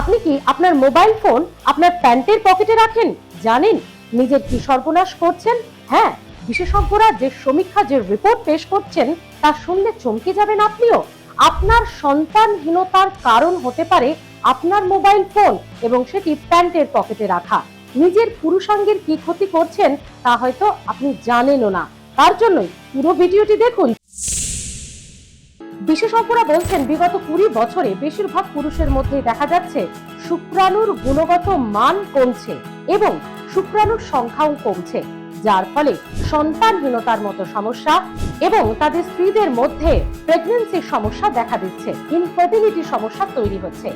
আপনি কি আপনার মোবাইল ফোন আপনার প্যান্টের পকেটে রাখেন? জানেন? নিজের কি সর্বনাশ করছেন? হ্যাঁ বিশেষজ্ঞরা যে সমীক্ষা, যে রিপোর্ট পেশ করছেন, তা শুনলে চমকে যাবেন আপনিও। আপনার সন্তানহীনতার কারণ হতে পারে আপনার মোবাইল ফোন এবং সেটি প্যান্টের পকেটে রাখা। নিজের পুরুষাঙ্গের কি ক্ষতি করছেন, তা হয়তো আপনি জানেনও না। তার জন্যই পুরো ভিডিওটি দেখুন। বিশেষজ্ঞরা বলছেন, বিগত কুড়ি বছরে বেশিরভাগ পুরুষের মধ্যেই দেখা যাচ্ছে শুক্রাণুর গুণগত মান কমছে এবং শুক্রাণুর সংখ্যাও কমছে, যার ফলে সন্তানহীনতার মতো সমস্যা এবং তাদের স্ত্রীদের মধ্যে প্রেগনেন্সির সমস্যা দেখা দিচ্ছে ইনফার্টিলিটি সমস্যা তৈরি হচ্ছে।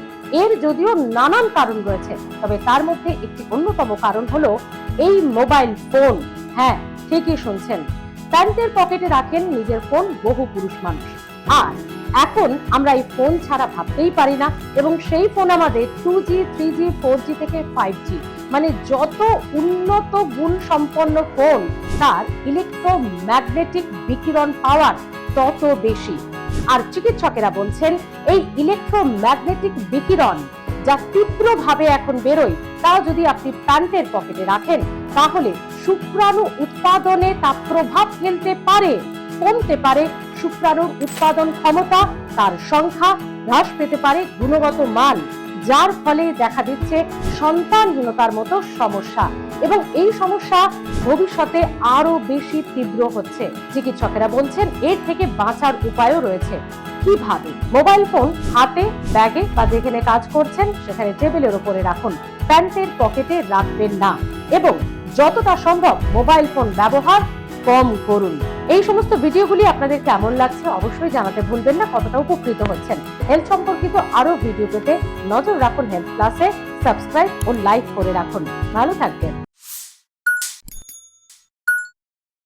এর যদিও নানান কারণ রয়েছে, তবে তার মধ্যে একটি অন্যতম কারণ হলো এই মোবাইল ফোন। হ্যাঁ ঠিকই শুনছেন। প্যান্টের পকেটে রাখেন নিজের ফোন বহু পুরুষ মানুষ। আর এখন আমরা এই ফোন ছাড়া ভাবতেই পারি না এবং সেই ফোন আমাদের two G three G four G থেকে ফাইভ জি মানে যত উন্নত গুণ সম্পন্ন ফোন তার ইলেকট্রোম্যাগনেটিক বিকিরণ পাওয়ার তত বেশি। আর চিকিৎসকেরা বলছেন, এই ইলেকট্রোম্যাগনেটিক বিকিরণ যা তীব্রভাবে এখন বেরোয় তাও যদি আপনি প্যান্টের পকেটে রাখেন, তাহলে শুক্রাণু উৎপাদনে তা প্রভাব ফেলতে পারে। কমতে পারে শুক্রাণুর উৎপাদন ক্ষমতা, তার সংখ্যা হ্রাস পেতে পারে গুণগত মান, যার ফলে দেখা দিচ্ছে সন্তানহীনতার মতো সমস্যা। এবং এই সমস্যা ভবিষ্যতে আরও বেশি তীব্র হচ্ছে। চিকিৎসকেরা বলছেন, এর থেকে বাঁচার উপায়ও রয়েছে। কীভাবে? মোবাইল ফোন, হাতে, ব্যাগে বা যেখানে কাজ করছেন, সেখানে টেবিলের উপরে রাখুন। প্যান্টের পকেটে রাখবেন না। এবং যতটা সম্ভব মোবাইল ফোন ব্যবহার কম করুন। এই সমস্ত ভিডিওগুলি আপনাদের কেমন লাগছে অবশ্যই জানাতে ভুলবেন না, কতটা উপকৃত হচ্ছেন। হেলথ সম্পর্কিত আরও ভিডিও পেতে নজর রাখুন হেলথ প্লাসে সাবস্ক্রাইব ও লাইক করে রাখুন। ভালো থাকবেন।